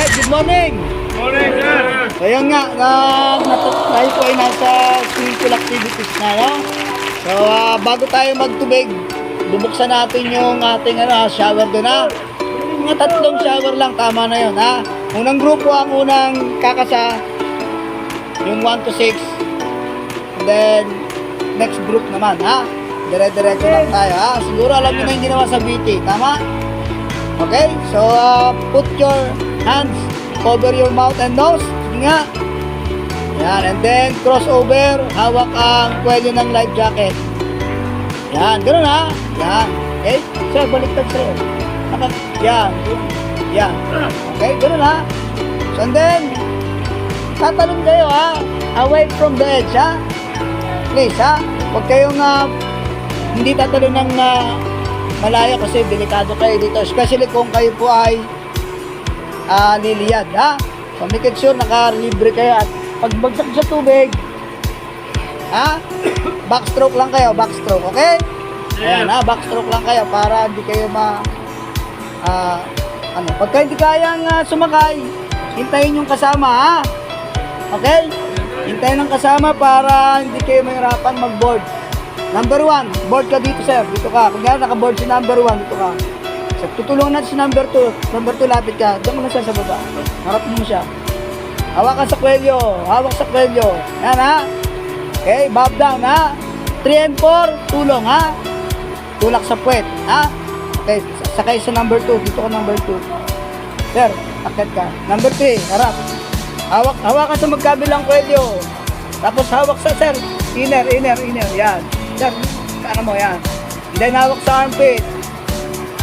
Good morning. Morning, sir. So yun nga, tayo po ay nasa swimming pool activities na, no? So ah, bago tayo magtubig, bubuksan natin yung ating ano, shower doon ha. Mga tatlong shower lang, tama na yun ha. Unang grupo ang unang kakasa, yung 1 to 6. And then, next group naman ha. Dire-diretso lang tayo ha. Siguro alam niyo na yung ginawa sa BT, tama? Okay, so uh, put your hands cover your mouth and nose. Nga. Yan, and then crossover, hawak ang kwelyo ng life jacket. Yan, ganun ha. Yan. Okay, sir, baliktad. Naka- Yan. Yan. Okay, ganun ha. So, and then, tatalon kayo ha. Away from the edge ha. Please ha. Huwag kayong ah, hindi tatalon ng ah, malayo kasi delikado kayo dito. Especially kung kayo po ay ah liliyad, ha? So, make it sure naka-libre kayo at pag bagsak sa tubig, ha? Backstroke lang kayo, backstroke, okay? Ayan, ha? Backstroke lang kayo para hindi kayo ma... ah ano, pagka hindi kayang ah, sumakay, hintayin yung kasama, ha? Okay? Hintayin ng kasama para hindi kayo mahirapan mag-board. Number one, board ka dito, sir. Dito ka. Kung gano'n naka-board si number one, dito ka. So, tutulungan natin si number 2. Number 2, lapit ka. Diyan mo na siya sa baba. Harap mo siya. Hawak ka sa kwelyo. Hawak sa kwelyo. Yan ha. Okay, bob down ha. 3 and 4, tulong ha. Tulak sa puwet ha. Okay, sakay sa number 2. Dito ka number 2. Sir, akit ka. Number 3, harap. Hawak, hawak ka sa magkabilang kwelyo. Tapos hawak sa sir. Inner, inner, inner. Yan. Sir, ano mo yan. Then hawak sa armpit.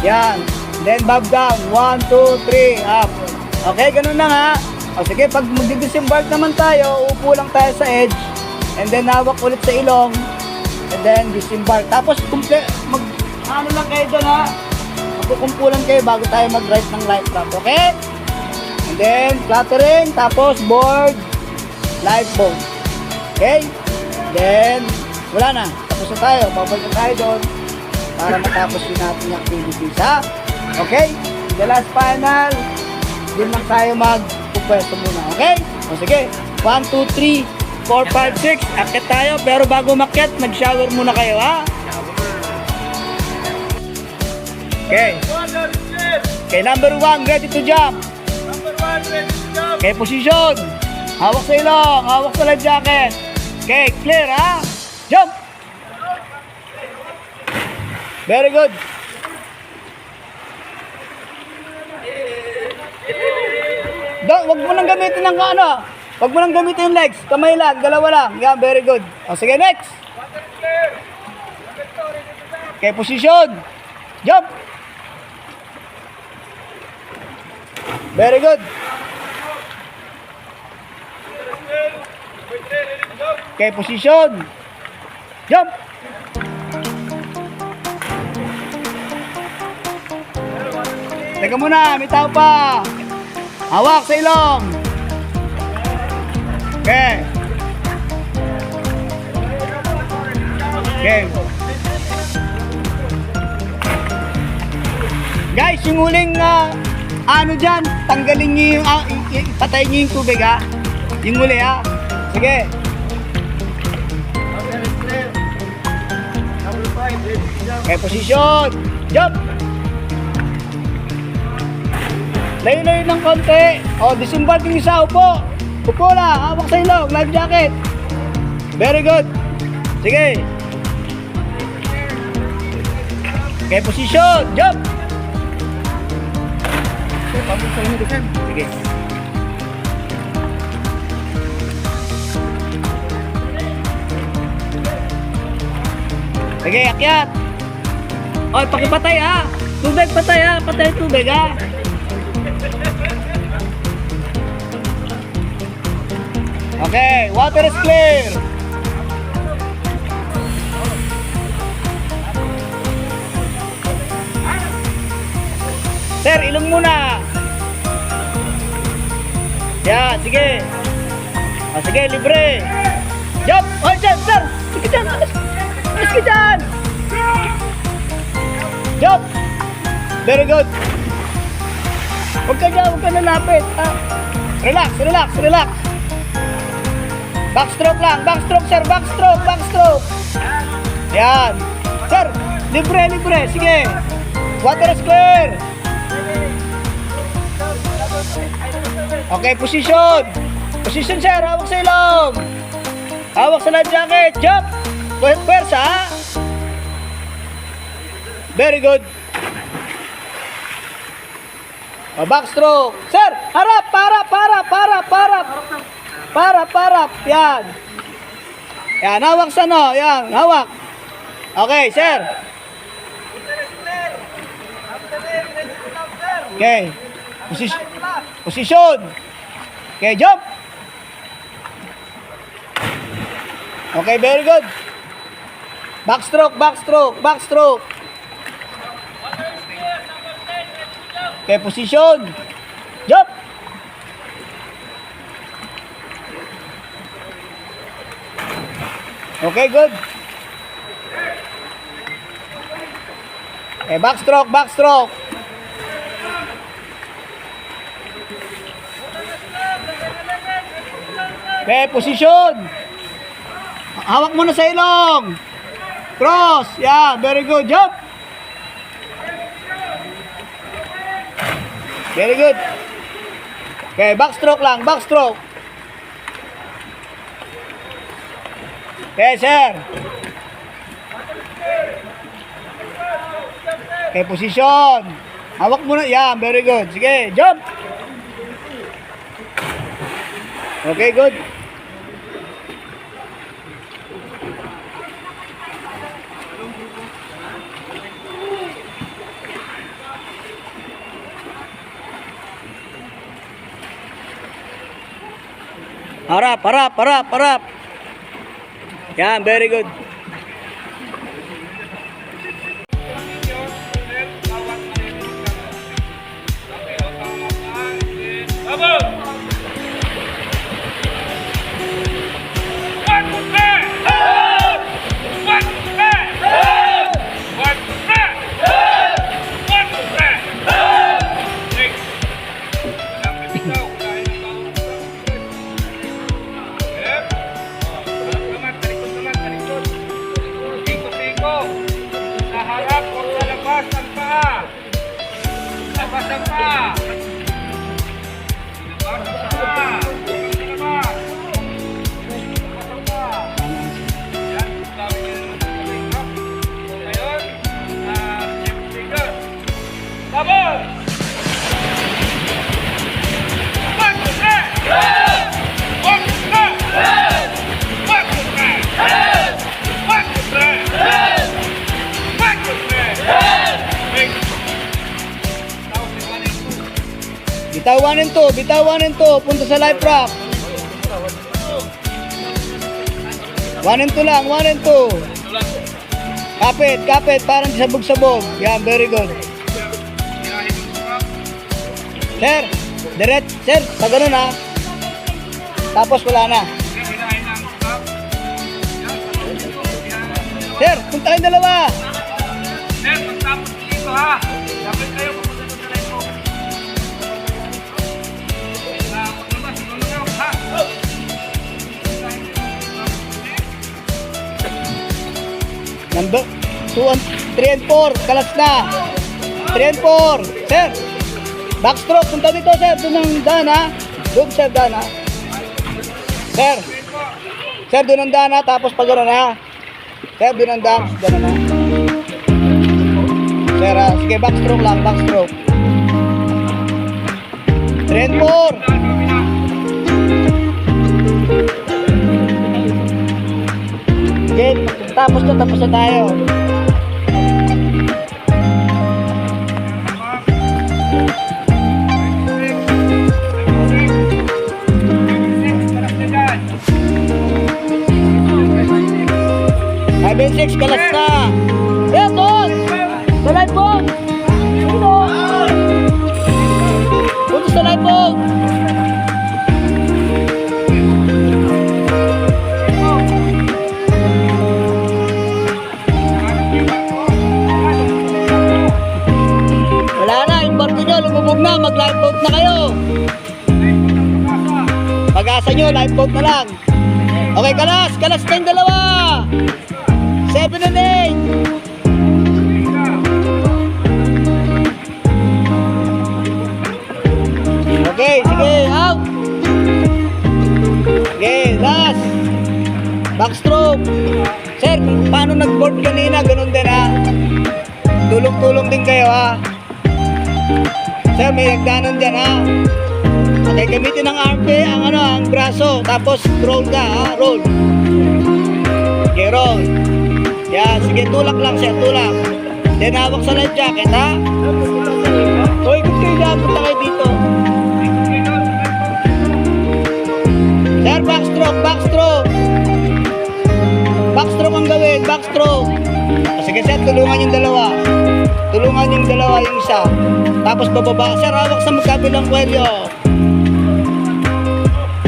Yan. Then bob down. 1, 2, 3, up. Okay, ganun na nga. O sige, pag magdidisembark naman tayo, upo lang tayo sa edge. And then hawak ulit sa ilong. And then disembark. Tapos kumple, mag, ano lang kayo doon ha. Magkukumpulan kayo bago tayo mag-right ng life raft. Okay? And then, fluttering. Tapos board, lifeboat. Okay? Then, wala na. Tapos na tayo. Babalik na tayo doon para matapos yun natin yung activities, ha? Okay? The last final, din lang tayo mag-pupwesto muna, okay? O sige, 1, 2, 3, 4, 5, 6, akit tayo, pero bago makyat, nag-shower muna kayo, ha? Okay. Okay, number 1, ready to jump. Number one, ready to jump. Okay, position. Hawak sa ilong, hawak sa life jacket. Okay, clear, ha? Jump! Very good. Don't, wag mo nang gamitin ng ano. Wag mo nang gamitin yung legs. Kamay lang, dalawa lang. Yan, very good. O, sige, next. Okay, position. Jump. Very good. Okay, position. Jump. Teka muna, may tao pa. Hawak sa ilong. Okay. Okay. Guys, yung huling ah, ano dyan, tanggalin nyo yung, ah, i- i- patayin nyo yung tubig ha. Yung huli ha. Sige. Okay, position. Jump. Layo-layo ng konti. O, disembark yung isa. Upo. Upo na. Hawak sa ilong. Life jacket. Very good. Sige. Okay, position. Jump. Sige. Sige, akyat. Oy, pakipatay ha. Tubig, patay ha. Patay tubig ha. Okay, water is clear. Sir, ilong muna. Yan, sige. Ah, sige, libre. Jump! Oh, dyan, sir! Sige dyan, ka dyan! Jump! Very good. Huwag ka dyan, huwag ka nalapit. Ha? Relax, relax, relax. Backstroke lang, backstroke sir, backstroke, backstroke. Yan. Sir, libre, libre, sige. Water is clear. Okay, position. Position sir, hawak sa ilong. Hawak sa life jacket, jump. Pwer- Pwersa, ha? Very good. O, backstroke. Sir, harap, para, para, para, para. Para, para. Yan. Yan, hawak sa no. Yan, hawak. Okay, sir. Okay. Position. Position. Okay, jump. Okay, very good. Backstroke, backstroke, backstroke. Okay, position. Jump. Okay, good. Okay, backstroke, backstroke. Okay, position. Hawak mo na sa ilong. Cross. Yeah, very good. Jump. Very good. Okay, backstroke lang, backstroke. Okay, sir. Okay, position. Hawak mo na. Yan, very good. Sige, jump. Okay, good. Harap, harap, harap, harap. Yan, very good. Vamos! Bitaw 1 and 2, bitaw 1 and 2, punta sa life raft. 1 and 2 lang, 1 and 2. Kapit, kapit, parang sabog-sabog. Yan, very good. Sir, direct, sir, pag ganun ha. Tapos wala na. Sir, punta kayong dalawa. Sir, pagtapos dito ha. Dapat kayo Number 2 and 3 and 4, kalas na. 3 and 4. Sir, backstroke, punta dito sir, doon ang daan ha. Doon sir, daan ha. Sir, sir, doon ang daan tapos pag gano'n ha. Sir, doon ang daan, gano'n ha. Sir ha, sige, backstroke lang, backstroke. 3 and 4. Sige, tapos na, tapos na tayo. And six, kalas na. Lifeboat na kayo. Pag-asa nyo, lifeboat na lang. Okay, kalas. Kalas kayong dalawa. 7 and 8. Okay, sige, out. Okay, last. Backstroke. Sir, paano nag-board kanina? Ganun din ha. Tulong-tulong din kayo ha. Sir, may nagdanan dyan ha. Okay, gamitin ng RP ang ano, ang braso. Tapos roll ka ha, roll. Okay, roll. Yan, sige, tulak lang sir, tulak. Then hawak sa life jacket ha. Hoy, good kayo dyan, punta kayo dito. Sir, backstroke, backstroke. Backstroke ang gawin, backstroke. O, Sige sir, tulungan yung dalawa. Tulungan yung dalawa, yung isa. Tapos bababa. Sir, hawak sa magkabilang kwelyo.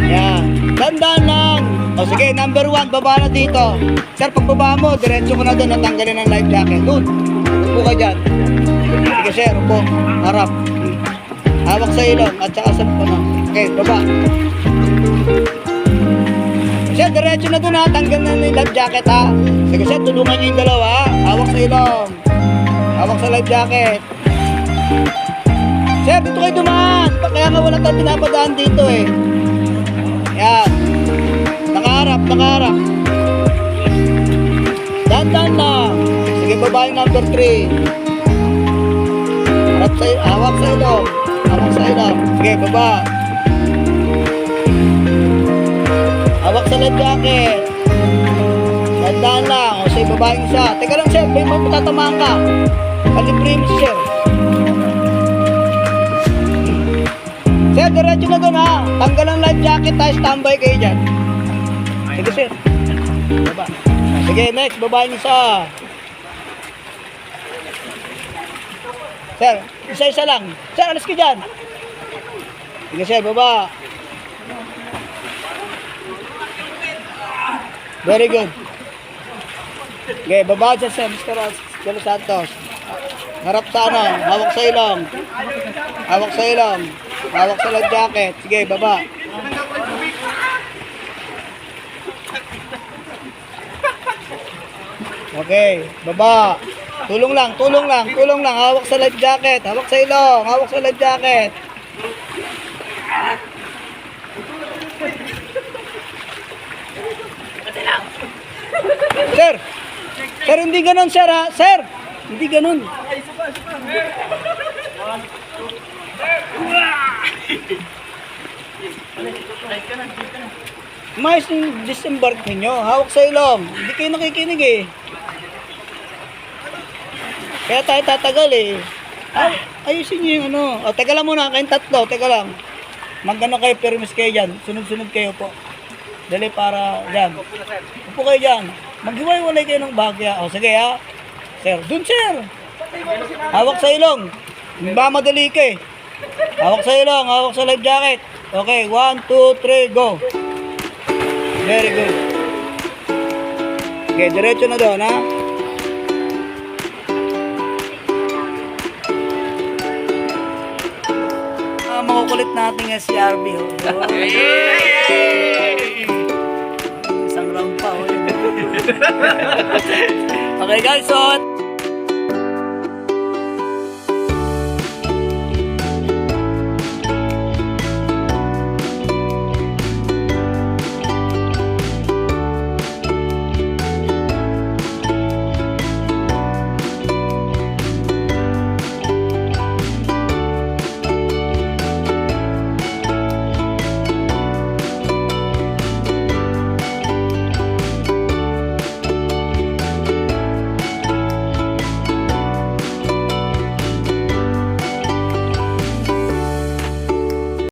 Yan. Tandaan lang. O sige, number one, baba na dito. Sir, pagbaba mo, diretso ko na doon natanggalin ang life jacket. Doon. Upo ka dyan. Sige sir, upo. Harap. Hawak sa ilong at saka sa ano. Okay, baba. Sir, diretso na doon ha. Tanggal na yung life jacket ha. Sige sir, tulungan niyo yung dalawa ha. Hawak sa ilong. Hawak sa life jacket. Sir, dito kayo dumaan. Kaya nga wala tayong pinapadaan dito eh. Yan. Nakaharap, nakaharap. Dandan lang. Sige, baba yung number 3. Harap sa, hawak sa ilong. Hawak sa ilong. Sige, baba. Hawak sa life jacket. Tandaan lang. O sige, baba yung isa. Teka lang, sir. May matatamaan ka. Kalibre mo, sir. Sir, diretso na doon ha. Tanggal ang life jacket tayo. Standby kayo dyan. Sige, sir. Baba. Sige, next. Baba yung isa. Sir, isa-isa lang. Sir, alis ka dyan. Sige, sir. Baba. Very good. Okay, baba dyan, sir. Mr. Los Santos. Harap sa ano, hawak sa ilong. Hawak sa ilong. Hawak sa life jacket. Sige, baba. Okay, baba. Tulong lang, tulong lang, tulong lang. Hawak sa life jacket. Hawak sa ilong. Hawak sa life jacket. Sir! Sir, hindi ganun, sir, ha? Sir! Hindi ganun. Mais yung disembark ninyo. Hawak sa ilong. Hindi kayo nakikinig eh. Kaya tayo tatagal eh. Ay, ayusin nyo yung ano. O, teka lang muna, kayong tatlo. Teka lang. Magano kayo, permis kayo dyan. Sunod-sunod kayo po. Dali para dyan. Upo kayo dyan. Maghiwalay kayo ng bagya. O, sige ha. Sir, dun sir. Hawak sa ilong. Ba madali ka eh. Hawak sa ilong, hawak sa life jacket. Okay, one, two, three, go. Very good. Okay, diretso na doon ha. Ah, makukulit natin nga si RB. Oh. Oh. Okay guys, so